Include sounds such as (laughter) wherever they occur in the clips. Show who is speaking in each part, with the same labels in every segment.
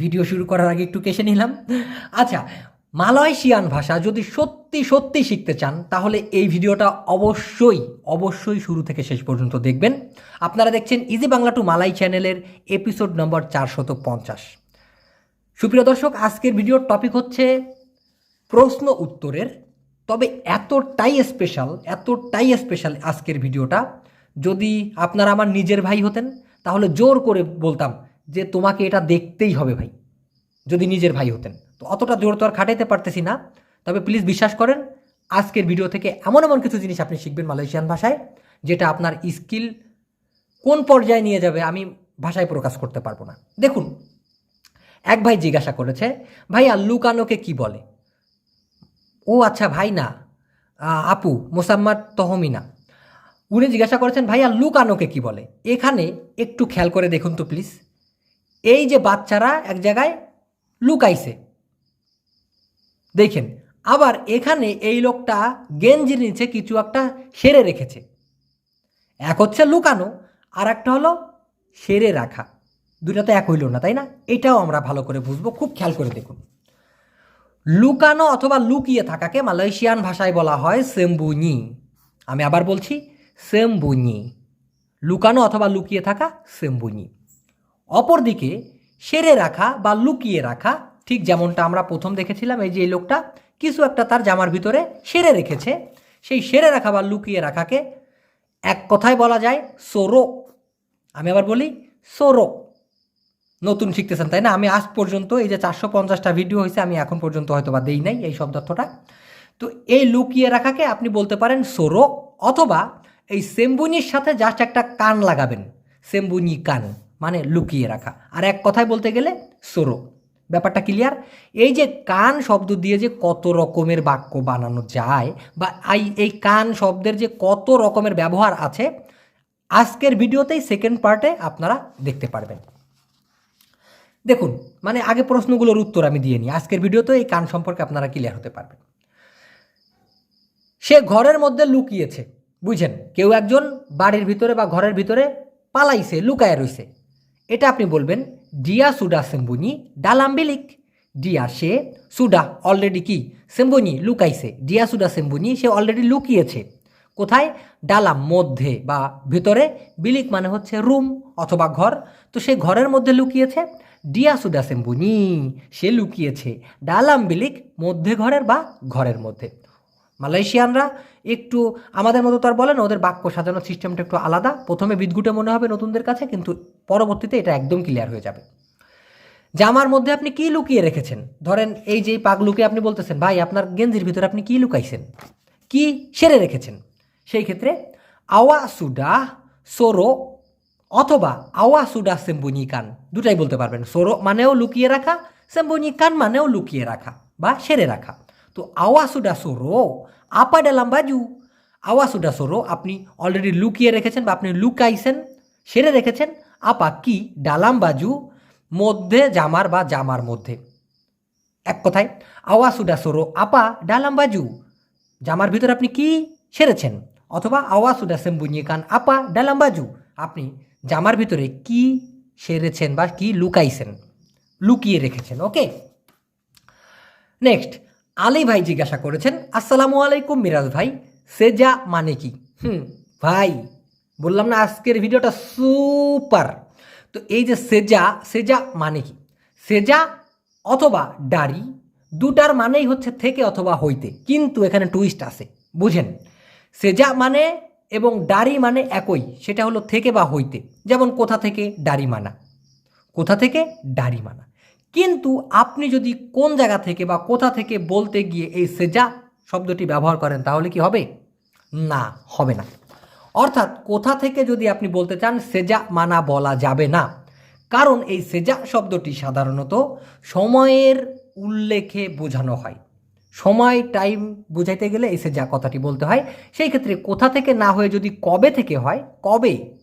Speaker 1: Video শুরু করার আগে একটু কেসে নিলাম। আচ্ছা মালয়েশিয়ান ভাষা যদি সত্যি সত্যি শিখতে চান, তাহলে এই ভিডিওটা অবশ্যই অবশ্যই শুরু থেকে শেষ পর্যন্ত দেখবেন। আপনারা দেখছেন ইজি বাংলা টু মালাই চ্যানেলের এপিসোড নম্বর চারশত পঞ্চাশ। সুপ্রিয় দর্শক, আজকের ভিডিওর টপিক হচ্ছে প্রশ্ন উত্তরের। তবে এতটাই স্পেশাল এতটাই স্পেশাল আজকের ভিডিওটা। যদি আপনারা আমার নিজের ভাই হতেন, তাহলে জোর করে বলতাম যে তোমাকে এটা দেখতেই হবে ভাই, যদি নিজের ভাই হতেন। তো অতটা জোর তো আর খাটাইতে পারতেছি না। তবে প্লিজ বিশ্বাস করেন, আজকের ভিডিও থেকে এমন এমন কিছু জিনিস আপনি শিখবেন মালয়েশিয়ান ভাষায়, যেটা আপনার স্কিল কোন পর্যায়ে নিয়ে যাবে আমি ভাষায় প্রকাশ করতে পারব না। দেখুন, এক ভাই জিজ্ঞাসা করেছে ভাইয়া লুকানোকে কি বলে? ও আচ্ছা ভাই না আপু, মোসাম্মদ তহমিনা। উনি জিজ্ঞাসা করেছেন ভাইয়া লুকানোকে কি বলে? এখানে একটু খেয়াল করে দেখুন তো প্লিজ এই যে বাচ্চারা এক জায়গায় লুকাইছে, দেখেন, আবার এখানে এই লোকটা গেঞ্জির নিচে কিছু একটা সেরে রেখেছে। এক হচ্ছে লুকানো, আর একটা হলো সেরে রাখা। দুটা তো এক হইল না, তাই না? এটাও আমরা ভালো করে বুঝব, খুব খেয়াল করে দেখুন। লুকানো অথবা লুকিয়ে থাকাকে মালয়েশিয়ান ভাষায় বলা হয় সেম্বুনি। আমি আবার বলছি, সেম্বুনি। লুকানো অথবা লুকিয়ে থাকা সেম্বুনি। অপরদিকে সেরে রাখা বা লুকিয়ে রাখা, ঠিক যেমনটা আমরা প্রথম দেখেছিলাম, এই যে এই লোকটা কিছু একটা তার জামার ভিতরে সেরে রেখেছে। সেই সেরে রাখা বা লুকিয়ে রাখাকে এক কথায় বলা যায় সোরো। আমি আবার বলি সোরো। নতুন শিখতেছেন, তাই না? আমি আজ পর্যন্ত এই যে চারশো পঞ্চাশটা ভিডিও হয়েছে, আমি এখন পর্যন্ত হয়তো বা দেই নাই এই শব্দার্থটা। তো এই লুকিয়ে রাখাকে আপনি বলতে পারেন সোরো, অথবা এই সেম্বুনির সাথে জাস্ট একটা কান লাগাবেন, সেম্বুনি কান। মানে লুকিয়ে রাখা। আর এক কথায় বলতে গেলে সোরো। ব্যাপারটা ক্লিয়ার এই যে কান শব্দ দিয়ে যে কত রকমের বাক্য বানানো যায় বা এই কান শব্দের যে কত রকমের ব্যবহার আছে, আজকের ভিডিওতেই সেকেন্ড পার্টে আপনারা দেখতে পারবেন। দেখুন মানে আগে প্রশ্নগুলোর উত্তর আমি দিয়ে নিই। আজকের ভিডিওতে এই কান সম্পর্কে আপনারা ক্লিয়ার হতে পারবেন। সে ঘরের মধ্যে লুকিয়েছে, বুঝছেন? কেউ একজন বাড়ির ভিতরে বা ঘরের ভিতরে পালাইছে, লুকায় রইছে। এটা আপনি বলবেন, ডিয়া সুডা সেম্বুনি ডালাম্বিলিক। ডিয়া সে সুডা অলরেডি কি? সেম্বুনি লুকাইছে। ডিয়া সুডা সেম্বুনি সে অলরেডি লুকিয়েছে। কোথায়? ডালাম মধ্যে বা ভিতরে। বিলিক মানে হচ্ছে রুম অথবা ঘর। তো সে ঘরের মধ্যে লুকিয়েছে? ডিয়া সুডা সেম্বুনি সে লুকিয়েছে। ডালাম বিলিক মধ্যে ঘরের বা ঘরের মধ্যে। মালয়েশিয়ানরা একটু আমাদের মতো তো আর বলে ওদের বাক্য সাজানোর সিস্টেমটা একটু আলাদা। প্রথমে বিদগুটে মনে হবে নতুনদের কাছে, কিন্তু পরবর্তীতে এটা একদম ক্লিয়ার হয়ে যাবে। জামার মধ্যে আপনি কি লুকিয়ে রেখেছেন? ধরেন এই যে পাগলুকে আপনি বলতেছেন, ভাই, আপনার গেঞ্জির ভিতরে আপনি কি লুকাইছেন? কি সেরে রেখেছেন? সেই ক্ষেত্রে, আওয়া সুডা সোরো অথবা, আওয়া সুডা সেম্বুনি কান দুটাই বলতে পারবেন। সোরো মানেও লুকিয়ে রাখা, সেম্বুনি কান মানেও লুকিয়ে রাখা বা সেরে রাখা। তো আওয়া সুডা সোরো। আপা ডালাম বাজু। আওয়া সুডা সোরো, আপনি অলরেডি লুকিয়ে রেখেছেন বা আপনি লুকাইছেন, সেরে রেখেছেন। আপা কি ডালাম বাজু? মধ্যে জামার বা জামার মধ্যে। এক কথায় আওয়া সুডা সোরো, আপা ডালাম বাজু। জামার ভিতরে আপনি কি সেরেছেন? অথবা আওয়া সুডা সেম্বুনিয়ে কান, আপা ডালাম বাজু। আপনি জামার ভিতরে কি সেরেছেন বা কি লুকাইছেন? লুকিয়ে রেখেছেন, ওকে? নেক্সট আলী ভাই জিজ্ঞাসা করেছেন, আসসালামু আলাইকুম মিরাজ ভাই, সেজা মানে কি? হুম, ভাই, বললাম না, আজকের ভিডিওটা সুপার। তো এই যে সেজা সেজা মানে কি? সেজা অথবা ডারি দুটার মানেই হচ্ছে থেকে অথবা হইতে, কিন্তু এখানে টুইস্ট আছে, বুঝেন। সেজা মানে এবং ডারি মানে একই, সেটা হলো থেকে বা হইতে, যেমন কোথা থেকে দাড়ি মানা। কোথা থেকে দাড়ি মানা। কিন্তু আপনি যদি কোন জায়গা থেকে বা কোথা থেকে বলতে গিয়ে এই সেজা শব্দটি ব্যবহার করেন, তাহলে কি হবে? না হবে না। অর্থাৎ কোথা থেকে যদি আপনি বলতে চান, সেজা মানা বলা যাবে না। কারণ এই সেজা শব্দটি সাধারণত সময়ের উল্লেখে বোঝানো হয়। সময়, টাইম বোঝাইতে গেলে এই সেজা কথাটি বলতে হয়। সেই ক্ষেত্রে কোথা থেকে না হয়ে যদি কবে থেকে হয়, কবে?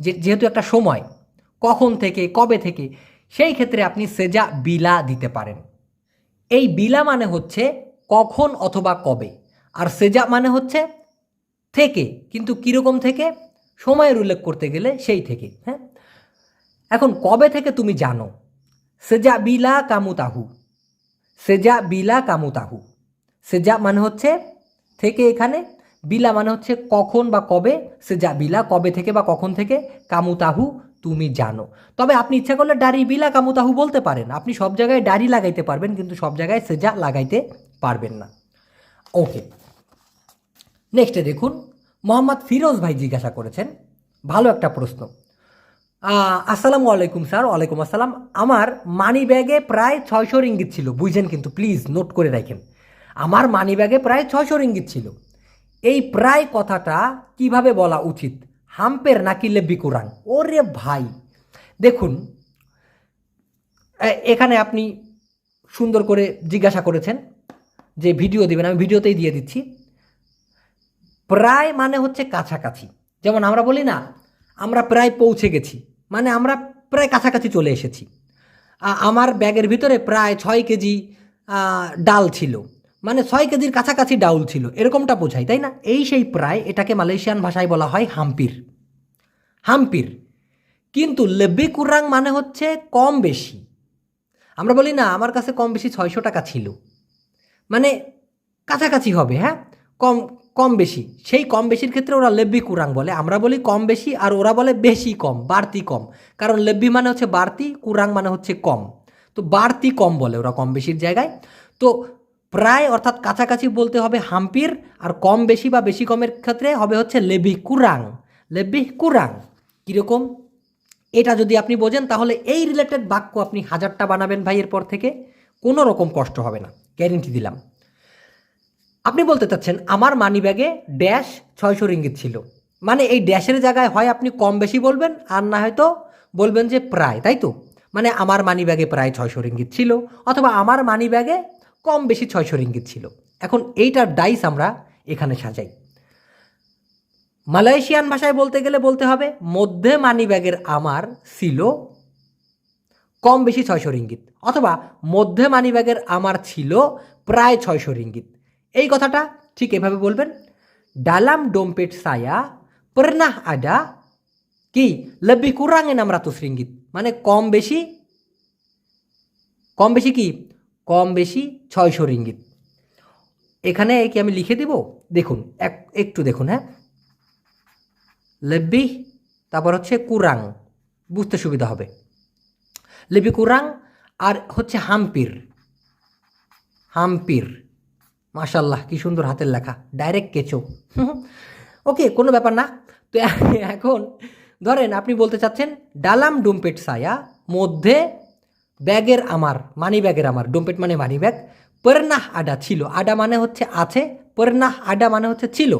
Speaker 1: যে, যেহেতু একটা সময়, কখন থেকে, কবে থেকে? সেই ক্ষেত্রে আপনি সেজা বিলা দিতে পারেন। এই বিলা মানে হচ্ছে কখন অথবা কবে। আর সেজা মানে হচ্ছে থেকে, কিন্তু কীরকম থেকে? সময়ের উল্লেখ করতে গেলে সেই থেকে হ্যাঁ? এখন কবে থেকে তুমি জানো? সেজা বিলা কামুতাহু। সেজা বিলা কামুতাহু। সেজা মানে হচ্ছে থেকে এখানে, বিলা মানে হচ্ছে কখন বা কবে? সেজা বিলা কবে থেকে বা কখন থেকে? কামুতাহু তুমি জানো। তবে আপনি ইচ্ছা করলে ডারি বিলা কামুতাহু বলতে পারেন। আপনি সব জায়গায় ডারি লাগাইতে পারবেন, কিন্তু সব জায়গায় সেজা লাগাইতে পারবেন না। ওকে নেক্সটে দেখুন, মোহাম্মদ ফিরোজ ভাই জিজ্ঞাসা করেছেন, ভালো একটা প্রশ্ন। আসসালামু আলাইকুম স্যার, ওয়ালাইকুম আসসালাম। আমার মানি ব্যাগে প্রায় ছয়শো রিঙ্গিত ছিল। বুঝছেন কিন্তু প্লিজ নোট করে রাখেন। আমার মানি ব্যাগে প্রায় ছয়শো রিঙ্গিত ছিল। এই প্রায় কথাটা কীভাবে বলা উচিত? হাম্পের নাকি লেব্বি কোরআন? ওরে ভাই। দেখুন এখানে আপনি সুন্দর করে জিজ্ঞাসা করেছেন যে ভিডিও দেবেন, আমি ভিডিওতেই দিয়ে দিচ্ছি। প্রায় মানে হচ্ছে কাছাকাছি। যেমন আমরা বলি না, আমরা প্রায় পৌঁছে গেছি। মানে আমরা প্রায় কাছাকাছি চলে এসেছি। আমার ব্যাগের ভিতরে প্রায় ছয় কেজি ডাল ছিল। মানে ছয় কেজির কাছাকাছি ডাউল ছিল, এরকমটা বোঝায়, তাই না? এই সেই প্রায় এটাকে মালয়েশিয়ান ভাষায় বলা হয় হাম্পির। হাম্পির। কিন্তু লেব্বি কুরাং মানে হচ্ছে কম বেশি। আমরা বলি, না, আমার কাছে কম বেশি ছয়শো টাকা ছিল। মানে কাছাকাছি হবে হ্যাঁ? কম কম বেশি। সেই কম বেশির ক্ষেত্রে ওরা লেব্বি কুরাং বলে। আমরা বলি কম বেশি আর ওরা বলে বেশি কম, বাড়তি কম। কারণ লেব্বি মানে হচ্ছে বাড়তি, কুরাং মানে হচ্ছে কম। তো বাড়তি কম বলে ওরা কম বেশির জায়গায়। তো প্রায় অর্থাৎ কাছাকাছি বলতে হবে হাম্পির, আর কম বেশি বা বেশি কমের ক্ষেত্রে হবে হচ্ছে লেবি কুরাং। লেব্বি কুরাং, কীরকম? এটা যদি আপনি বোঝেন, তাহলে এই রিলেটেড বাক্য আপনি হাজারটা বানাবেন ভাই এরপর থেকে, কোনো রকম কষ্ট হবে না গ্যারেন্টি দিলাম। আপনি বলতে চাচ্ছেন, আমার মানি ব্যাগে ড্যাশ ছয়শো রিঙ্গিত ছিল। মানে এই ড্যাশের জায়গায় হয় আপনি কম বেশি বলবেন, আর না হয়তো বলবেন যে প্রায়, তাই তো? মানে আমার মানি ব্যাগে প্রায় ছয়শো রিঙ্গিত ছিল, অথবা আমার মানি ব্যাগে কম বেশি ছয়শো রিঙ্গিত ছিল। এখন এইটার ডাইস আমরা এখানে সাজাই। মালয়েশিয়ান ভাষায় বলতে গেলে বলতে হবে, মধ্যে মানি ব্যাগের আমার ছিল কম বেশি ছয়শো রিঙ্গিত, অথবা মধ্যে মানি ব্যাগের আমার ছিল প্রায় ছয়শো রিঙ্গিত। এই কথাটা ঠিক এভাবে বলবেন ডালাম ডোমপেট সায়া পর্নাহ আডা কি? লব্বি কুরাঙে নাম রাতুস রিঙ্গিত মানে কম বেশি কম বেশি কি? কম বেশি ছয়শো রিঙ্গিত। এখানে কি আমি লিখে দিব? দেখুন, এক, একটু দেখুন হ্যাঁ। লেব্বি, তারপর হচ্ছে কুরাং, বুঝতে সুবিধা হবে। লেবি কুরাং আর হচ্ছে হাম্পির। হাম্পির মাশাল্লাহ কি সুন্দর হাতের লেখা, ডাইরেক্ট কেচো। ওকে, কোনো ব্যাপার না। তো এখন ধরেন আপনি বলতে চাচ্ছেন, ডালাম ডুমপেট সায়া মধ্যে ব্যাগের আমার মানি ব্যাগের আমার ডুমপেট মানে মানি ব্যাগ পর্নাহ আডা ছিল। আডা মানে হচ্ছে আছে, পর্নাহ আডা মানে হচ্ছে ছিল।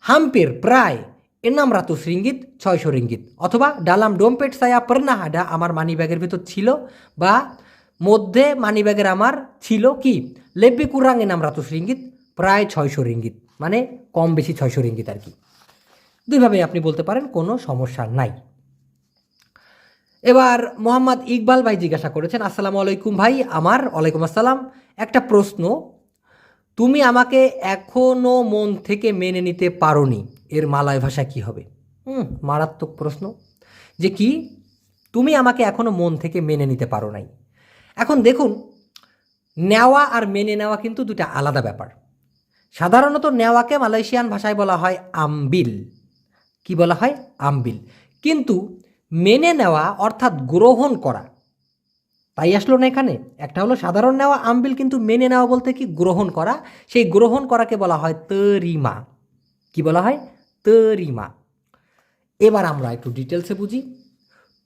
Speaker 1: হাম্পের প্রায় এর নাম রাতুস রিঙ্গিত ছয়শো রিঙ্গিত। অথবা ডালাম ডোমপেট সায়া পর্না হাডা আমার মানি ব্যাগের ভিতর ছিল, বা মধ্যে মানি ব্যাগের আমার ছিল কি? লেব্বি কুরাং এ নাম রাতুস রিঙ্গিত প্রায় ছয়শো রিঙ্গিত। মানে কম বেশি ছয়শো রিঙ্গিত আর কি। দুইভাবেই আপনি বলতে পারেন, কোনো সমস্যা নাই। এবার মোহাম্মদ ইকবাল ভাই জিজ্ঞাসা করেছেন, আসসালামু আলাইকুম ভাই, আমার ওয়ালাইকুম আসসালাম। একটা প্রশ্ন, তুমি আমাকে এখনও মন থেকে মেনে নিতে পারোনি, এর মালয় ভাষা কি হবে? হুম, মারাত্মক প্রশ্ন। যে কি? তুমি আমাকে এখনও মন থেকে মেনে নিতে পারো নাই। এখন দেখুন, নেওয়া আর মেনে নেওয়া কিন্তু দুটা আলাদা ব্যাপার। সাধারণত নেওয়াকে মালয়েশিয়ান ভাষায় বলা হয় আমবিল। কি বলা হয়? আমবিল। কিন্তু মেনে নেওয়া অর্থাৎ গ্রহণ করা। তাই আসলো না এখানে? একটা হলো সাধারণ নেওয়া, আমবিল কিন্তু মেনে নেওয়া বলতে কি? গ্রহণ করা। সেই গ্রহণ করাকে বলা হয় তরিমা। কি বলা হয়? তরিমা। এবার আমরা একটু ডিটেলসে বুঝি।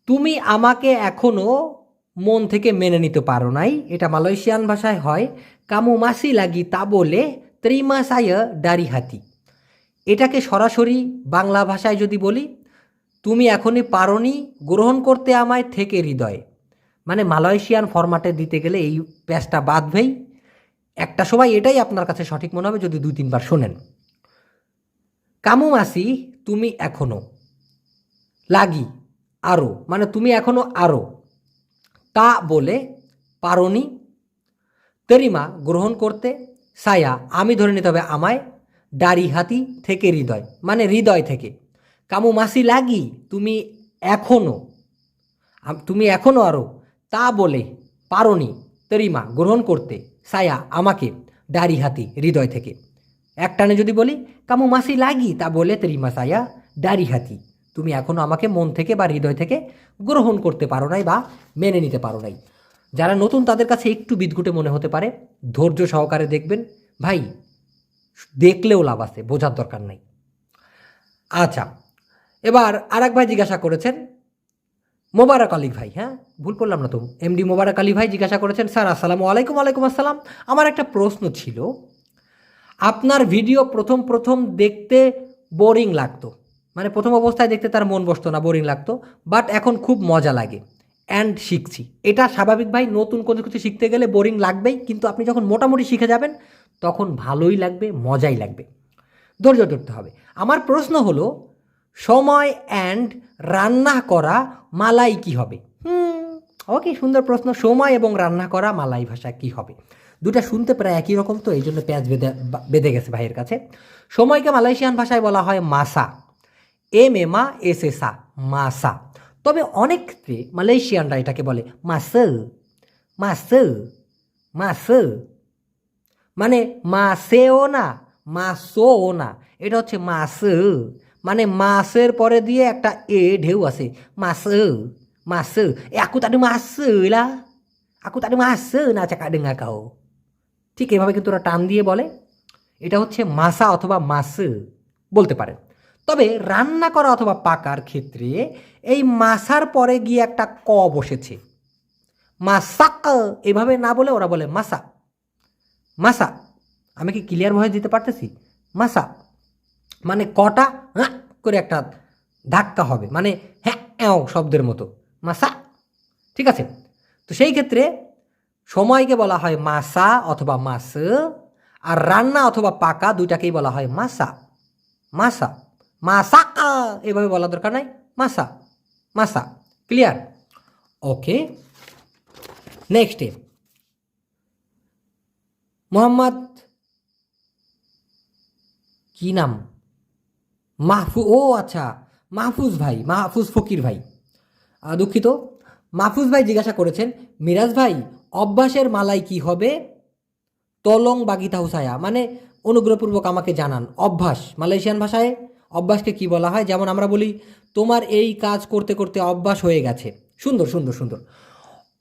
Speaker 1: তুমি আমাকে এখনও মন থেকে মেনে নিতে পারো নাই। এটা মালয়েশিয়ান ভাষায় হয় কামু মাসি লাগি তা বলে ত্রিমা সায় ডারি হাতি। এটাকে সরাসরি বাংলা ভাষায় যদি বলি তুমি এখনই পারোনি গ্রহণ করতে আমায় থেকে হৃদয়। মানে মালয়েশিয়ান ফরম্যাটে দিতে গেলে এই প্যাচটা বাঁধবেই। একটা সময় এটাই আপনার কাছে সঠিক মনে হবে যদি দুই, তিনবার শোনেন। কামু মাসি তুমি এখনও। লাগি আরও মানে তুমি এখনও আরও তা বলে পারনি। তেরিমা, গ্রহণ করতে। সায়া, আমি ধরে নিতে হবে আমায়। ডারি হাতি থেকে হৃদয়। মানে হৃদয় থেকে। কামু মাসি লাগি, তুমি এখনও তুমি এখনও আরও তা বলে পারোনি তরিমা গ্রহণ করতে, সায়া আমাকে ডারি হাতি হৃদয় থেকে। একটানে যদি বলি, কামু মাসি লাগি, তা বলে তরিমা সায়া ডারি হাতি, তুমি এখনও আমাকে মন থেকে বা হৃদয় থেকে গ্রহণ করতে পারো নাই বা মেনে নিতে পারো নাই। যারা নতুন তাদের কাছে একটু বিদঘুটে মনে হতে পারে, ধৈর্য সহকারে দেখবেন, ভাই, দেখলেও লাভ আছে, বোঝার দরকার নাই। আচ্ছা এবার আর এক ভাই জিজ্ঞাসা করেছেন মোবারক আলী ভাই হ্যাঁ? ভুল করলাম না তো। এমডি মোবারক আলী ভাই জিজ্ঞাসা করেছেন, স্যার, আসসালামু আলাইকুম আলাইকুম আসসালাম। আমার একটা প্রশ্ন ছিল, আপনার ভিডিও প্রথম প্রথম দেখতে বোরিং লাগতো। মানে প্রথম অবস্থায় দেখতে তার মন বসতো না, বোরিং লাগতো। বাট এখন খুব মজা লাগে অ্যান্ড শিখছি। এটা স্বাভাবিক ভাই, নতুন কোনো কিছু শিখতে গেলে বোরিং লাগবেই। কিন্তু আপনি যখন মোটামুটি শিখে যাবেন, তখন ভালোই লাগবে, মজাই লাগবে। ধৈর্য ধরতে হবে। আমার প্রশ্ন হলো সময় অ্যান্ড রান্না করা মালাই কি হবে? হুম ওকে সুন্দর প্রশ্ন। সময় এবং রান্না করা মালাই ভাষা কি হবে? দুটা শুনতে প্রায় একই রকম তো, এই জন্য পেঁয়াজ বেঁধে বেঁধে গেছে ভাইয়ের কাছে। সময়কে মালয়েশিয়ান ভাষায় বলা হয় মাসা। এম এ মা, এস এ সা, মাসা। তবে অনেক ক্ষেত্রে মালয়েশিয়ানরা এটাকে বলে মাস মাস মাস মানে মাসেও না, মাসও না। এটা হচ্ছে মাস মানে মাসের পরে দিয়ে একটা এ ঢেউ আছে। মাস মাস এ আকু তাদের মাস লা আকু তাদের মাস না চাকা ডেঙ্গা কাও। ঠিক এভাবে কিন্তু ওরা টান দিয়ে বলে। এটা হচ্ছে মাসা অথবা মাস বলতে পারেন তবে রান্না করা অথবা পাকার ক্ষেত্রে এই মাসার পরে গিয়ে একটা ক বসেছে। মাসাক এভাবে না বলে ওরা বলে মাসা। মাসা, আমি কি ক্লিয়ার ভয়েস দিতে পারতেছি? মাসা। মানে কটা হ্যাঁ করে একটা ধাক্কা হবে মানে হ্যাঁ অ্যাও শব্দের মতো। মাসা, ঠিক আছে? তো সেই ক্ষেত্রে সময়কে বলা হয় মাসা অথবা মাস, আর রান্না অথবা পাকা দুইটাকেই বলা হয় মাসা। মাসা মাসা, এভাবে বলা দরকার নাই। মাসা মাসা ক্লিয়ার ওকে নেক্সট মোহাম্মদ, কি নাম? মাহফু, ও আচ্ছা মাহফুজ ভাই, মাহফুজ ফকির ভাই। দুঃখিত। মাহফুজ ভাই জিজ্ঞাসা করেছেন, মিরাজ ভাই অভ্যাসের মালাই কি হবে? তলং বাগিতা হুসায়া মানে অনুগ্রহপূর্বক আমাকে জানান অভ্যাস মালয়েশিয়ান ভাষায় অভ্যাসকে কি বলা হয়? যেমন আমরা বলি, তোমার এই কাজ করতে করতে অভ্যাস হয়ে গেছে। সুন্দর সুন্দর সুন্দর।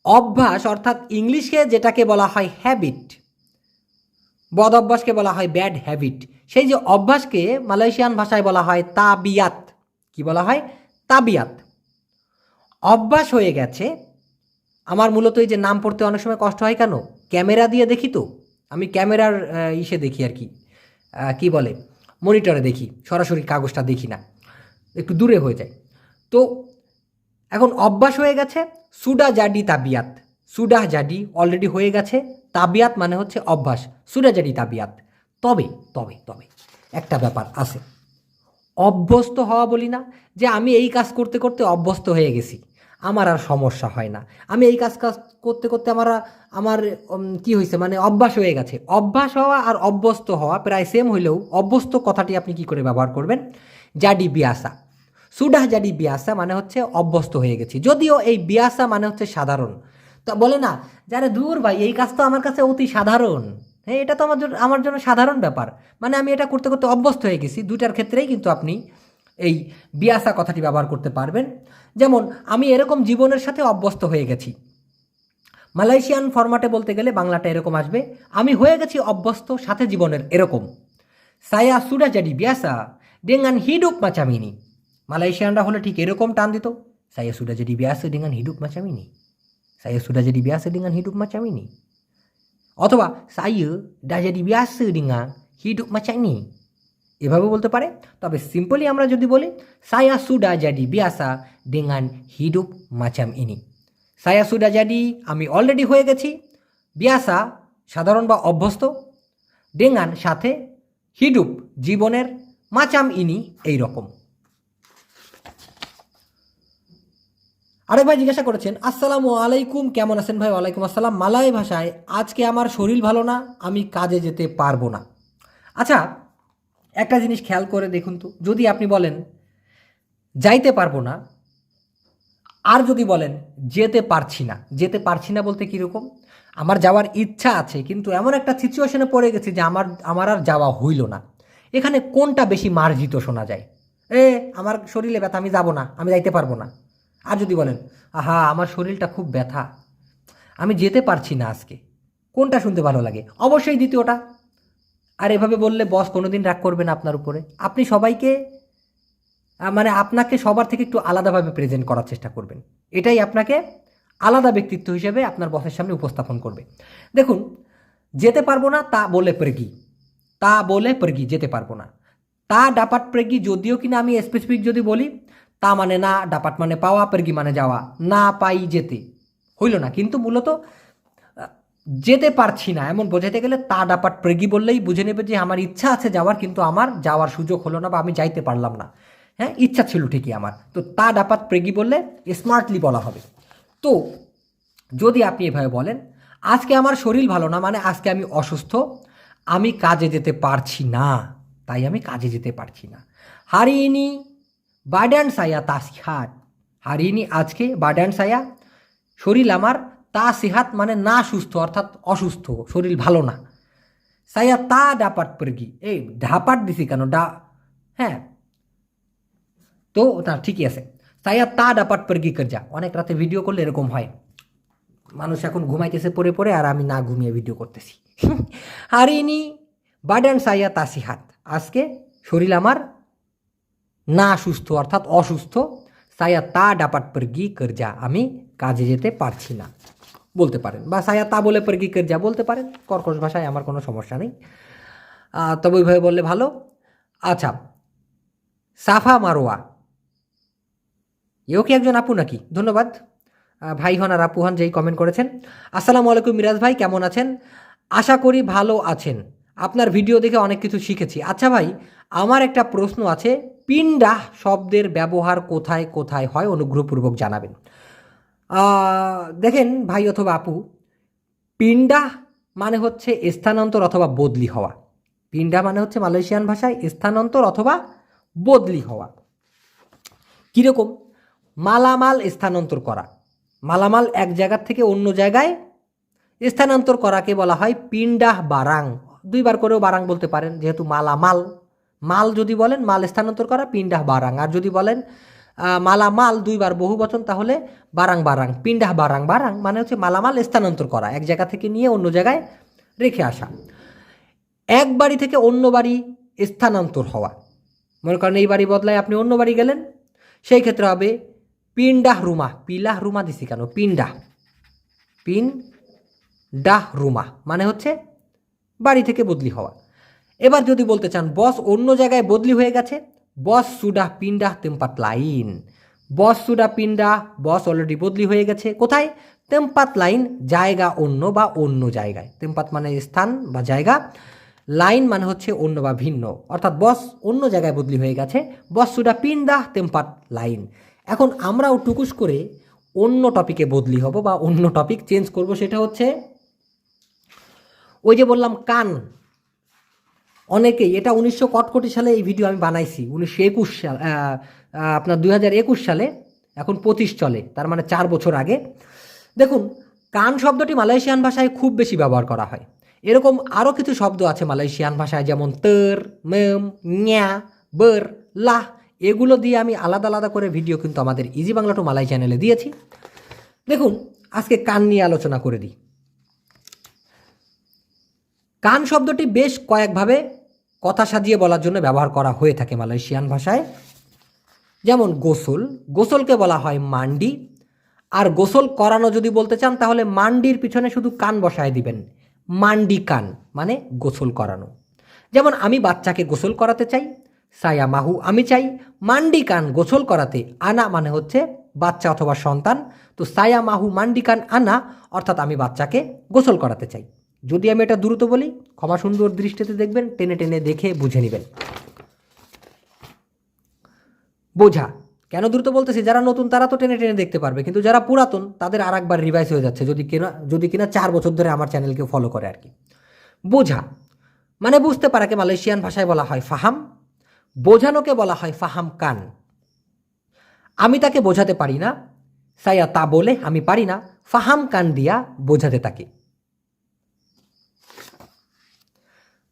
Speaker 1: অভ্যাস অর্থাৎ ইংলিশে যেটাকে বলা হয় হ্যাবিট বদ অভ্যাসকে বলা হয় ব্যাড হ্যাবিট সেই যে অভ্যাসকে মালয়েশিয়ান ভাষায় বলা হয় তাবিয়াত। কি বলা হয়? তাবিয়াত। অভ্যাস হয়ে গেছে। আমার মূলত এই যে নাম পড়তে অনেক সময় কষ্ট হয় কেন? ক্যামেরা দিয়ে দেখি তো। আমি ক্যামেরার ইসে দেখি আর কি। কি বলে? মনিটরে দেখি। সরাসরি কাগজটা দেখি না। একটু দূরে হয়ে যায়। তো এখন অভ্যাস হয়ে গেছে। সুডা জাডি তাবিয়াত। সুডা জাডি অলরেডি হয়ে গেছে। তাবিয়াত মানে হচ্ছে অভ্যাস। সুডা জাডি তাবিয়াত। তবে তবে তবে একটা ব্যাপার আছে। অভ্যস্ত হওয়া বলি না যে আমি এই কাজ করতে করতে অভ্যস্ত হয়ে গেছি। আমার আর সমস্যা হয় না। আমি এই কাজ কাজ করতে করতে আমার আমার কি হয়েছে মানে অভ্যাস হয়ে গেছে। অভ্যাস হওয়া আর অভ্যস্ত হওয়া প্রায় সেম হইলেও অভ্যস্ত কথাটি আপনি কি করে ব্যবহার করবেন? জাডি বিয়াসা। সুডাহ জাডি বিয়াসা মানে হচ্ছে অভ্যস্ত হয়ে গেছি। যদিও এই বিয়াসা মানে হচ্ছে সাধারণ। তা বলে না, যারা দূর ভাই, এই কাজ তো আমার কাছে অতি সাধারণ। হ্যাঁ এটা তো আমার জন্য আমার জন্য সাধারণ ব্যাপার। মানে আমি এটা করতে করতে অভ্যস্ত হয়ে গেছি। দুইটার ক্ষেত্রেই কিন্তু আপনি এই বিয়াসা কথাটি ব্যবহার করতে পারবেন। যেমন, আমি এরকম জীবনের সাথে অভ্যস্ত হয়ে গেছি। মালয়েশিয়ান ফরম্যাটে বলতে গেলে বাংলাটা এরকম আসবে, আমি হয়ে গেছি অভ্যস্ত, সাথে জীবনের এরকম। সায়া সুডা জাডি বিয়াসা, ডেঙ্গান হিডুক মাচামিনি। মালয়েশিয়ানরা হলে ঠিক এরকম টান দিত, সায়া সুডা জাডি বিয়াসা, ডেঙ্গান হিডুক মাচামিনি। সায়া সুডা jadi biasa dengan হিডুক ini. অথবা সাইয় দা যদি বিয়াস ডিঙা হিডুক মাচাই নি এভাবে বলতে পারে তবে সিম্পলি আমরা যদি বলি সায়া সুডা জাডি বিয়াসা ডিঙান হিডুপ মাচাম ইনি সায়া সুডা জাডি আমি অলরেডি হয়ে গেছি বিয়াসা সাধারণ বা অভ্যস্ত ডেঙ্গান সাথে হিডুপ জীবনের মাচাম ইনি এই রকম আরেক ভাই জিজ্ঞাসা করেছেন, আসসালামু আলাইকুম, কেমন আছেন ভাই? ওয়ালাইকুম আসসালাম। মালয় ভাষায়, আজকে আমার শরীর ভালো না, আমি কাজে যেতে পারব না। আচ্ছা একটা জিনিস খেয়াল করে দেখুন তো, যদি আপনি বলেন, যাইতে পারব না, আর যদি বলেন, যেতে পারছি না। যেতে পারছি না বলতে কীরকম? আমার যাওয়ার ইচ্ছা আছে, কিন্তু এমন একটা সিচুয়েশনে পড়ে গেছি যে আমার আমার আর যাওয়া হইল না। এখানে কোনটা বেশি মার্জিত শোনা যায়? এ, আমার শরীরে ব্যথা, আমি যাব না, আমি যাইতে পারব না। আর যদি বলেন, আহা, আমার শরীরটা খুব ব্যথা, আমি যেতে পারছি না আজকে। কোনটা শুনতে ভালো লাগে? অবশ্যই দ্বিতীয়টা। আর এভাবে বললে বস কোনোদিন রাগ করবে না আপনার উপরে। আপনি সবাইকে মানে আপনাকে সবার থেকে একটু আলাদাভাবে প্রেজেন্ট করার চেষ্টা করবেন। এটাই আপনাকে আলাদা ব্যক্তিত্ব হিসেবে আপনার বসের সামনে উপস্থাপন করবে। দেখুন, যেতে পারব না, তা বলে প্রেগি। তা বলে প্রেগি, যেতে পারব না। তা ডাপাট প্রেগি, যদিও কিনা আমি স্পেসিফিক যদি বলি তা মানে না ডাপাট মানে পাওয়া, প্রেগি মানে যাওয়া। না পাই যেতে। হইল না, কিন্তু মূলত যেতে পারছি না। এমন বোঝাতে গেলে তা ডাপাট প্রেগি বললেই বুঝে নেবে যে আমার ইচ্ছা আছে যাওয়ার, কিন্তু আমার যাওয়ার সুযোগ হলো না বা আমি যাইতে পারলাম না। হ্যাঁ ইচ্ছা ছিল ঠিকই আমার। তো তা, ডাপাত, প্রেগি বললে স্মার্টলি বলা হবে। তো, যদি আপনি এভাবে বলেন, আজকে আমার শরীর ভালো না মানে আজকে আমি অসুস্থ, আমি কাজে যেতে পারছি না। তাই আমি কাজে যেতে পারছি না। হারিনি বাডান সায়া তাসিহাত হারিনি আজকে বাডান সায়া। শরীর আমার তা সিহাত মানে না সুস্থ, অর্থাৎ অসুস্থ, শরীর ভালো না। সায়া তা ডাপাট পেরগি। এই ঢাপাট দিছি কেন? ডা হ্যাঁ। তো না ঠিকই আছে। সায়া তা ডাপাট পেরগি যা অনেক রাতে ভিডিও করলে এরকম হয়। মানুষ এখন ঘুমাইতেছে পরে পরে আর আমি না ঘুমিয়ে ভিডিও করতেছি। (laughs) হারিনি বাডান সাইয়া তাসিহাত আজকে শরীর আমার না সুস্থ অর্থাৎ অসুস্থ, সায়া তা ডাপাট পরগি করজা। আমি কাজে যেতে পারছি না। বলতে পারেন। বা সায়া তা বলে পরগি করজা বলতে পারেন। কর্কশ ভাষায় আমার কোনো সমস্যা নেই। তবে ওইভাবে বললে ভালো। আচ্ছা সাফা মারোয়া। এও কি একজন আপু নাকি? ধন্যবাদ। ভাই হন আর আপু হন যেই কমেন্ট করেছেন। আসসালামু আলাইকুম মিরাজ ভাই, কেমন আছেন? আশা করি ভালো আছেন। আপনার ভিডিও দেখে অনেক কিছু শিখেছি। আচ্ছা ভাই, আমার একটা প্রশ্ন আছে। পিন্ডাহ শব্দের ব্যবহার কোথায় কোথায় হয় অনুগ্রহপূর্বক জানাবেন। দেখেন ভাই অথবা আপু পিন্ডাহ মানে হচ্ছে স্থানান্তর অথবা বদলি হওয়া। পিন্ডা মানে হচ্ছে মালয়েশিয়ান ভাষায় স্থানান্তর অথবা বদলি হওয়া। কীরকম? মালামাল স্থানান্তর করা। মালামাল এক জায়গার থেকে অন্য জায়গায় স্থানান্তর করাকে বলা হয় পিন্ডাহ বারাং। দুইবার করেও বারাং বলতে পারেন, যেহেতু মালামাল মাল যদি বলেন, মাল স্থানান্তর করা পিন্ডাহ বারাং। আর যদি বলেন মালামাল দুইবার বহু বচন, তাহলে বারাং বারাং পিন্ডাহ বারাং বারাং মানে হচ্ছে মালামাল স্থানান্তর করা, এক জায়গা থেকে নিয়ে অন্য জায়গায় রেখে আসা। এক বাড়ি থেকে অন্য বাড়ি স্থানান্তর হওয়া। মনে করেন, এই বাড়ি বদলায় আপনি অন্য বাড়ি গেলেন, সেই ক্ষেত্রে হবে পিন্ডাহ রুমা। পিলাহ রুমা দিছি কেন? পিন্ডাহ পিন ডাহ রুমা মানে হচ্ছে বাড়ি থেকে বদলি হওয়া। এবার যদি বলতে চান, বস অন্য জায়গায় বদলি হয়ে গেছে, বস সুডা পিন্ডাহ তেম্পাত লাইন। বস সুডা পিন্ডাহ বস অলরেডি বদলি হয়ে গেছে, কোথায়? তেম্পাত লাইন জায়গা অন্য বা অন্য জায়গায়। তেম্পাত মানে স্থান বা জায়গা, লাইন মানে হচ্ছে অন্য বা ভিন্ন। অর্থাৎ বস অন্য জায়গায় বদলি হয়ে গেছে, বস সুডা পিন্ডাহ তেম্পাত লাইন। এখন আমরাও টুকুস করে অন্য টপিকে বদলি হব বা অন্য টপিক চেঞ্জ করব, সেটা হচ্ছে ওই যে বললাম কান। অনেকেই, এটা উনিশশো কটকটি সালে এই ভিডিও আমি বানাইছি, উনিশশো একুশ সাল আপনার দুই হাজার একুশ সালে, এখন পঁচিশ চলে, তার মানে চার বছর আগে। দেখুন, কান শব্দটি মালয়েশিয়ান ভাষায় খুব বেশি ব্যবহার করা হয়। এরকম আরও কিছু শব্দ আছে মালয়েশিয়ান ভাষায়, যেমন তর মেম ন্যা বর, লাহ, এগুলো দিয়ে আমি আলাদা আলাদা করে ভিডিও কিন্তু আমাদের ইজি বাংলা টু মালাই চ্যানেলে দিয়েছি। দেখুন, আজকে কান নিয়ে আলোচনা করে দিই। কান শব্দটি বেশ কয়েকভাবে কথা সাজিয়ে বলার জন্য ব্যবহার করা হয়ে থাকে মালয়েশিয়ান ভাষায়। যেমন গোসল, গোসলকে বলা হয় মান্ডি। আর গোসল করানো যদি বলতে চান, তাহলে মান্ডির পিছনে শুধু কান বসায় দিবেন। মান্ডি কান মানে গোসল করানো। যেমন আমি বাচ্চাকে গোসল করাতে চাই, সায়া মাহু আমি চাই, মান্ডি কান গোসল করাতে আনা মানে হচ্ছে বাচ্চা অথবা সন্তান। তো সায়া মাহু মান্ডি কান আনা, অর্থাৎ আমি বাচ্চাকে গোসল করাতে চাই। যদি আমি এটা দ্রুত বলি, ক্ষমা সুন্দর দৃষ্টিতে দেখবেন, টেনে টেনে দেখে বুঝে নেবেন। বোঝা। কেন দ্রুত বলতেছি? যারা নতুন, তারা তো টেনে টেনে দেখতে পারবে। কিন্তু যারা পুরাতন, তাদের আর একবার রিভাইজ হয়ে যাচ্ছে, যদি কিনা যদি কিনা চার বছর ধরে আমার চ্যানেলকে ফলো করে আর কি। বোঝা। মানে বুঝতে পারাকে মালয়েশিয়ান ভাষায় বলা হয় ফাহাম, বোঝানোকে বলা হয় ফাহাম কান। আমি তাকে বোঝাতে পারি না, সাইয়া তা বলে আমি পারি না, ফাহাম কান দিয়া বোঝাতে তাকে।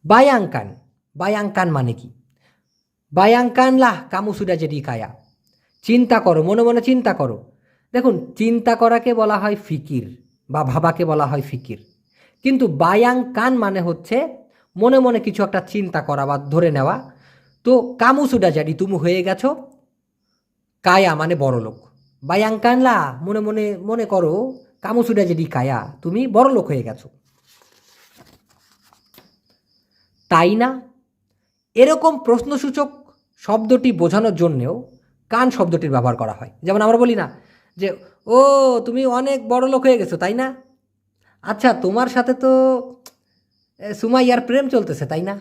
Speaker 1: বায়াঙ্কান বায়াঙ্কান মানে কি বায়াঙ্কান লাহ কামু সুডা যেটি কায়া চিন্তা করো মনে মনে চিন্তা করো দেখুন চিন্তা করাকে বলা হয় ফিকির বা ভাবাকে বলা হয় ফিকির কিন্তু বায়াঙ্কান মানে হচ্ছে মনে মনে কিছু একটা চিন্তা করা বা ধরে নেওয়া তো কামুসুডা জাডি তুমি হয়ে গেছো কায়া মানে বড় লোক বায়াঙ্কানলা মনে মনে মনে করো কামুসুডা যেডি কায়া তুমি বড় লোক হয়ে গেছো তাই না? এরকম প্রশ্নসূচক শব্দটি বোঝানোর জন্যেও কান শব্দটির ব্যবহার করা হয়। যেমন আমরা বলি না যে, ও, তুমি অনেক বড় লোক হয়ে গেছো, তাই না? আচ্ছা তোমার সাথে তো সুমাইয়ার প্রেম চলতেছে, তাই না?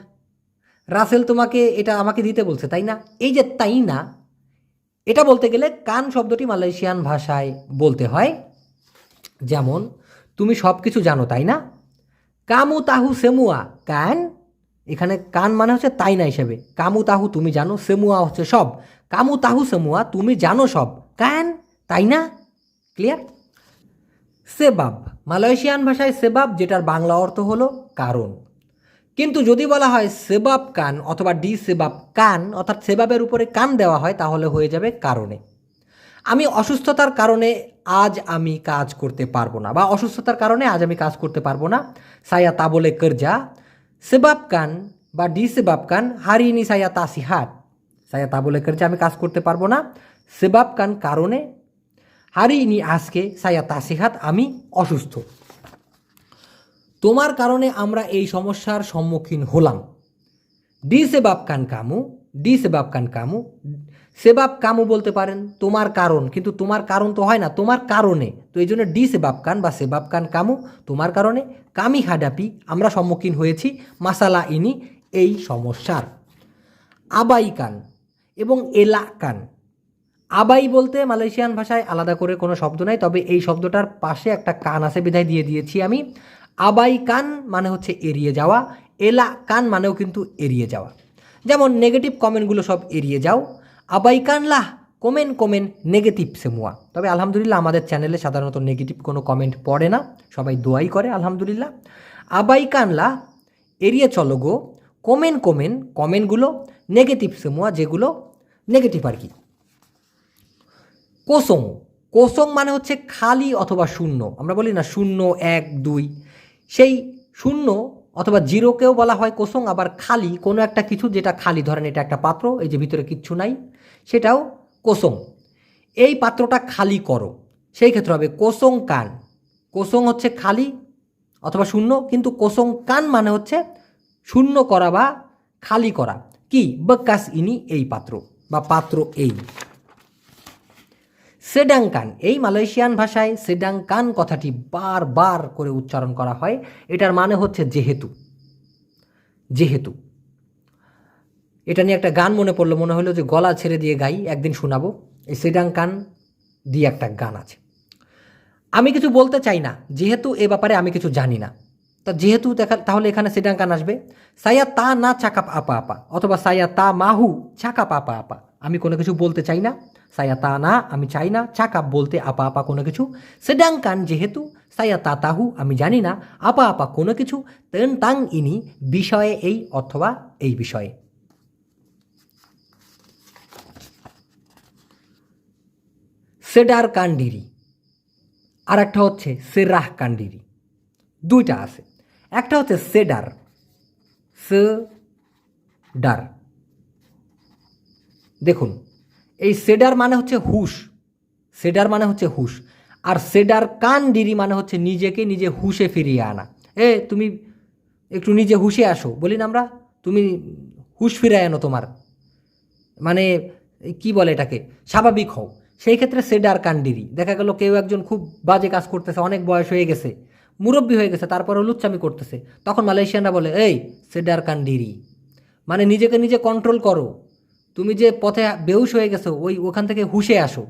Speaker 1: রাসেল তোমাকে এটা আমাকে দিতে বলছে, তাই না? এই যে তাই না, এটা বলতে গেলে কান শব্দটি মালয়েশিয়ান ভাষায় বলতে হয়, যেমন, তুমি সব কিছু জানো, তাই না? কামু তাহু সেমুয়া, কান এখানে কান মানে হচ্ছে তাই না হিসেবে। কামু তাহু তুমি জানো, সেমুয়া হচ্ছে সব। কামু তাহু সেমুয়া, তুমি জানো সব। কান, তাই না? ক্লিয়ার সেবাব। মালয়েশিয়ান ভাষায় সেবাব, যেটার বাংলা অর্থ হলো কারণ। কিন্তু যদি বলা হয় সেবাব কান অথবা ডি সেবাব কান, অর্থাৎ সেবাবের উপরে কান দেওয়া হয়, তাহলে হয়ে যাবে কারণে। আমি অসুস্থতার কারণে আজ আমি কাজ করতে পারব না, বা অসুস্থতার কারণে আজ আমি কাজ করতে পারব না। সায়া তা বলে করজা কান বা disebabkan hari ini saya সায়া sihat. Saya তা বলে kerja আমি কাজ করতে পারব না sebabkan কারণে hari ini আজকে সায়া sihat আমি অসুস্থ তোমার কারণে আমরা এই সমস্যার সম্মুখীন হলাম ডি সেবাব কান কামু ডি সেবাব কান কামু। সেবাব কামু বলতে পারেন, তোমার কারণ। কিন্তু তোমার কারণ তো হয় না, তোমার কারণে। তো এই জন্য ডি সেবাব কান বা সেবাব কান কামু, তোমার কারণে। কামি হাডাপি, আমরা সম্মুখীন হয়েছি, মাসালা ইনি, এই সমস্যার। আবাই কান এবং এলা কান। আবাই বলতে মালয়েশিয়ান ভাষায় আলাদা করে কোনো শব্দ নাই, তবে এই শব্দটার পাশে একটা কান আছে বিধায় দিয়ে দিয়েছি আমি। আবাই কান মানে হচ্ছে এড়িয়ে যাওয়া, এলা কান মানেও কিন্তু এড়িয়ে যাওয়া। যেমন নেগেটিভ কমেন্টগুলো সব এড়িয়ে যাও। আবাই কান লাহ কমেন্ট কমেন্ট নেগেটিভ সেমুয়া। তবে আলহামদুলিল্লাহ আমাদের চ্যানেলে সাধারণত নেগেটিভ কোনো কমেন্ট পড়ে না, সবাই দোয়াই করে আলহামদুলিল্লাহ। আবাই কানলা, এড়িয়ে চলো গো কমেন্ট কমেন্ট কমেন্টগুলো নেগেটিভ সেমুয়া যেগুলো নেগেটিভ আর কি। কোসং কোসং মানে হচ্ছে খালি অথবা শূন্য। আমরা বলি না শূন্য, এক, দুই। সেই শূন্য অথবা জিরোকেও বলা হয় কোসং আবার খালি, কোনো একটা কিছু যেটা খালি, ধরেন এটা একটা পাত্র, এই যে ভিতরে কিচ্ছু নাই, সেটাও কোসং এই পাত্রটা খালি করো, সেই ক্ষেত্রে হবে কোসং কান। কোসং হচ্ছে খালি অথবা শূন্য, কিন্তু কোসং কান মানে হচ্ছে শূন্য করা বা খালি করা। কি? বকাস ইনি এই পাত্র বা পাত্র এই। সেডাংকান, এই মালয়েশিয়ান ভাষায় সেডাংকান কথাটি বারবার করে উচ্চারণ করা হয়। এটার মানে হচ্ছে যেহেতু। যেহেতু। এটা নিয়ে একটা গান মনে পড়ল, মনে হলো যে গলা ছেড়ে দিয়ে গাই, একদিন শোনাবো। এই সেডাংকান দিয়ে একটা গান আছে। আমি কিছু বলতে চাই না। যেহেতু এ ব্যাপারে আমি কিছু জানি না। তা যেহেতু দেখা তাহলে এখানে সেডাংকান আসবে। সায়া তা না চাকা আপা আপা অথবা সায়া তা মাহু চাকাপ আপা আপা আমি কোনো কিছু বলতে চাই না। সায়া তা না আমি চাই না চাকাপ বলতে আপা আপা কোনো কিছু। সেডাংকান যেহেতু সায়া তা তাহু আমি জানি না আপা আপা কোনো কিছু। তেন তাং ইনি বিষয়ে এই অথবা এই বিষয়ে। সেডার কান্ডিরি আর একটা হচ্ছে সেরাহ কান্ডিরি দুইটা আছে। একটা হচ্ছে সেডার। সে ডার দেখুন এই সেডার মানে হচ্ছে হুশ। সেডার মানে হচ্ছে হুশ। আর সেডার কান ডিরি মানে হচ্ছে নিজেকে নিজে হুশে ফিরিয়ে আনা। এ, তুমি একটু নিজে হুশে আসো, বলি না আমরা? তুমি হুশ ফিরে আনো তোমার। মানে কি বলে এটাকে? স্বাভাবিক হও। সেই ক্ষেত্রে সেডার কান্ডিরি দেখা গেল কেউ একজন খুব বাজে কাজ করতেছে, অনেক বয়স হয়ে গেছে, মুরব্বী হয়ে গেছে তারপরে লুচ্চামি করতেছে। তখন মালয়েশিয়ানরা বলে, এই, সেডার কান্ডিরি মানে নিজেকে নিজে কন্ট্রোল করো। তুমি যে পথে বেহুশ হয়ে গেছো, ওই ওখান থেকে হুশে আসো।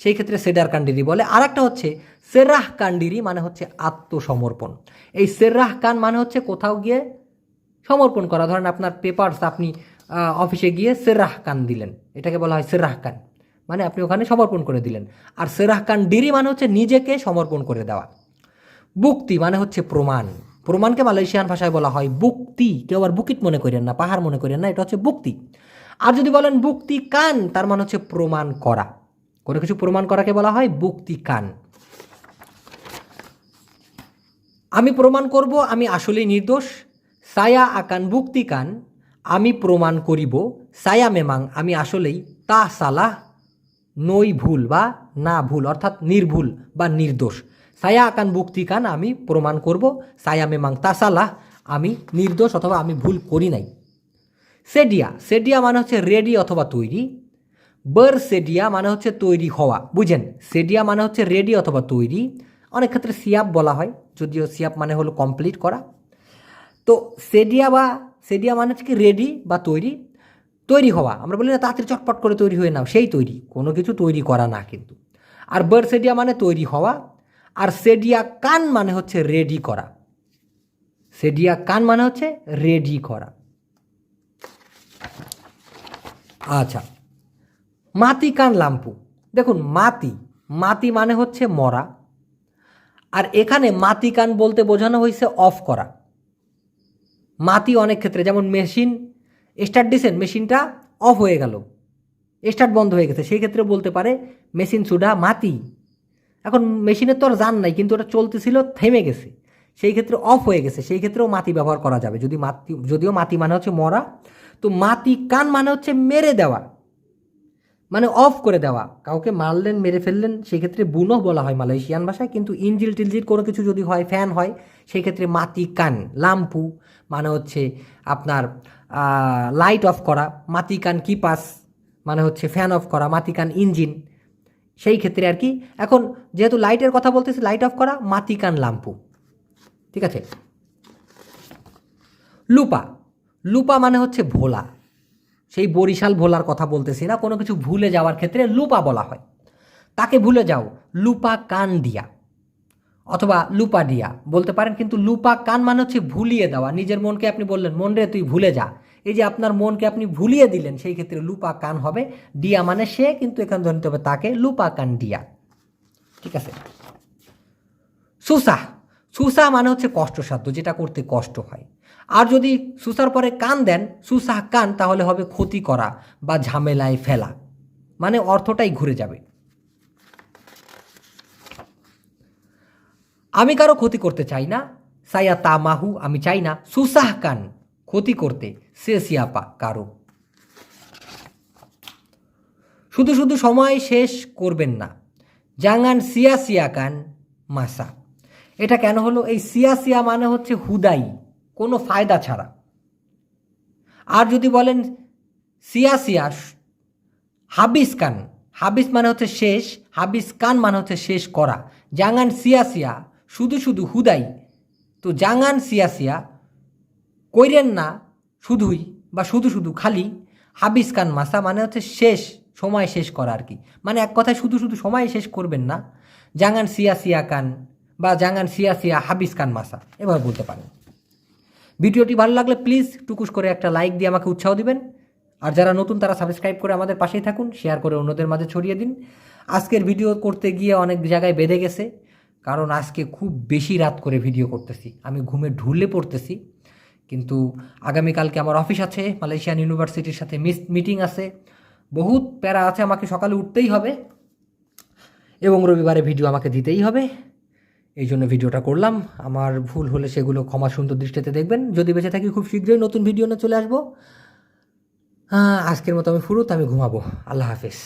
Speaker 1: সেই ক্ষেত্রে সেডার কান্ডিরি বলে। আর একটা হচ্ছে সেরাহ কান্ডিরি মানে হচ্ছে আত্মসমর্পণ। এই সেরাহ কান মানে হচ্ছে কোথাও গিয়ে সমর্পণ করা। ধরেন আপনার পেপারস আপনি অফিসে গিয়ে সেরাহ কান দিলেন। এটাকে বলা হয় সেরাহ কান মানে আপনি ওখানে সমর্পণ করে দিলেন। আর সেরাহকান ডিরি মানে হচ্ছে নিজেকে সমর্পণ করে দেওয়া। বুক্তি মানে হচ্ছে প্রমাণ। প্রমাণকে মালয়েশিয়ান ভাষায় বলা হয় বুক্তি। কেউ আর বুকিট মনে করেন না, পাহাড় মনে করেন না, এটা হচ্ছে বুক্তি। আর যদি বলেন বুক্তি কান, তার মানে হচ্ছে প্রমাণ করা। কোনো কিছু প্রমাণ করাকে বলা হয় বুক্তি কান। আমি প্রমাণ করব, আমি আসলেই নির্দোষ। সায়া আকান বুক্তি কান, আমি প্রমাণ করিব। সায়া মেমাং, আমি আসলেই তা সালাহ, নই ভুল বা না ভুল, অর্থাৎ নির্ভুল বা নির্দোষ। সায়া আকান বুক্তি কান, আমি প্রমাণ করব। সায়া মেমাং তা সালাহ, আমি নির্দোষ অথবা আমি ভুল করি নাই। সেডিয়া সেডিয়া মানে হচ্ছে রেডি অথবা তৈরি। বার সেডিয়া মানে হচ্ছে তৈরি হওয়া, বুঝেন? সেডিয়া মানে হচ্ছে রেডি অথবা তৈরি। অনেক ক্ষেত্রে সিয়াপ বলা হয়, যদিও সিয়াপ মানে হলো কমপ্লিট করা। তো সেডিয়া বা, সেডিয়া মানে হচ্ছে কি রেডি বা তৈরি। তৈরি হওয়া, আমরা বলি না তাড়াতাড়ি চটপট করে তৈরি হয়ে নাও, সেই তৈরি, কোনো কিছু তৈরি করা না কিন্তু। আর বার সেডিয়া মানে তৈরি হওয়া, আর সেডিয়া কান মানে হচ্ছে রেডি করা। সেডিয়া কান মানে হচ্ছে রেডি করা। আচ্ছা। মাতি কান লাম্পু। দেখুন, মাতি। মাতি মানে হচ্ছে মরা। আর এখানে মাতি কান বলতে বোঝানো হয়েছে অফ করা। মাতি অনেক ক্ষেত্রে, যেমন মেশিন, স্টার্ট দিছেন, মেশিনটা অফ হয়ে গেল। স্টার্ট বন্ধ হয়ে গেছে, সেই ক্ষেত্রে বলতে পারে মেশিন সুডা মাতি। এখন মেশিনের তো আর জান নাই, কিন্তু ওটা চলতেছিল, থেমে গেছে। সেই ক্ষেত্রে অফ হয়ে গেছে, সেই ক্ষেত্রেও মাতি ব্যবহার করা যাবে। যদি মাতি যদিও মাতি মানে হচ্ছে মরা, তো মাটি কান মানে হচ্ছে মেরে দেওয়া। মানে অফ করে দেওয়া। কাউকে মারলেন, মেরে ফেললেন সেক্ষেত্রে বুনো বলা হয় মালয়েশিয়ান ভাষায়, কিন্তু ইঞ্জিল টিলজিল কোনো কিছু যদি হয় ফ্যান হয়, সেই ক্ষেত্রে মাতি কান, লাম্পু মানে হচ্ছে আপনার লাইট অফ করা মাতি কান কিপাস মানে হচ্ছে ফ্যান অফ করা মাতি কান ইঞ্জিন। সেই ক্ষেত্রে আর কি, এখন যেহেতু লাইটের কথা বলতেছি লাইট অফ করা মাতি কান লাম্পু। ঠিক আছে? লুপা। লুপা মানে হচ্ছে ভোলা। সেই বরিশাল ভোলার কথা বলতেছি না, কোনো কিছু ভুলে যাওয়ার ক্ষেত্রে লুপা বলা হয়। তাকে ভুলে যাও, লুপা কান দিয়া। অথবা লুপা দিয়া। বলতে পারেন কিন্তু লুপা কান মানে হচ্ছে ভুলিয়ে দেওয়া। নিজের মনকে আপনি বললেন, মন রে, তুই ভুলে যা। এই যে আপনার মনকে আপনি ভুলিয়ে দিলেন, সেই ক্ষেত্রে লুপা কান হবে। ডিয়া মানে সে, কিন্তু এখানে ধরতে হবে তাকে লুপা কান ডিয়া ঠিক আছে? সুসা। সুসা মানে হচ্ছে কষ্টসাধ্য, যেটা করতে কষ্ট হয়। আর যদি সুসার পরে কান দেন, সুসাহ কান, তাহলে হবে ক্ষতি করা বা ঝামেলায় ফেলা। মানে অর্থটাই ঘুরে যাবে। আমি কারও ক্ষতি করতে চাই না সায়া তামাহু আমি চাই না। সুসাহ কান, ক্ষতি করতে, সে সিয়াপা কারও। শুধু শুধু সময় শেষ করবেন না। জাঙ্গান সিয়া সিয়া কান মাসা। এটা কেন হলো? এই সিয়া সিয়া মানে হচ্ছে হুদাই, কোনো ফায়দা ছাড়া। আর যদি বলেন সিয়া সিয়া হাবিস কান, হাবিস মানে হচ্ছে শেষ, হাবিস কান মানে হচ্ছে শেষ করা। জাঙ্গান সিয়া সিয়া শুধু শুধু হুদাই। তো জাঙ্গান সিয়া সিয়া কইরেন না শুধুই বা শুধু শুধু খালি। হাবিস কান মাসা মানে হচ্ছে শেষ, সময় শেষ করা আর কি। মানে এক কথায় শুধু শুধু সময় শেষ করবেন না। জাঙ্গান সিয়া সিয়া কান বা জাঙ্গান সিয়া সিয়া হাবিস কান মাসা, এভাবে বলতে পারেন। ভিডিওটি ভালো লাগলে প্লিজ টুকুস করে একটা লাইক দিয়ে আমাকে উৎসাহ দিবেন। আর যারা নতুন তারা সাবস্ক্রাইব করে আমাদের পাশেই থাকুন শেয়ার করে অন্যদের মাঝে ছড়িয়ে দিন। আজকের ভিডিও করতে গিয়ে অনেক জায়গায় বেঁধে গেছে, কারণ আজকে খুব বেশি রাত করে ভিডিও করতেছি। আমি ঘুমে ঢুলে পড়তেছি, কিন্তু আগামীকালকে আমার অফিস আছে মালয়েশিয়ান ইউনিভার্সিটির সাথে মিস মিটিং আছে। বহুত প্যারা আছে, আমাকে সকালে উঠতেই হবে এবং রবিবারে ভিডিও আমাকে দিতেই হবে। এই জন্য ভিডিওটা করলাম। আমার ভুল হলে সেগুলো ক্ষমা সুন্দর দৃষ্টিতে দেখবেন। যদি বেঁচে থাকি, খুব শীঘ্রই নতুন ভিডিও নিয়ে চলে আসব। আজকের মতো আমি ফুরুত, আমি ঘুমাবো। আল্লাহ হাফিজ।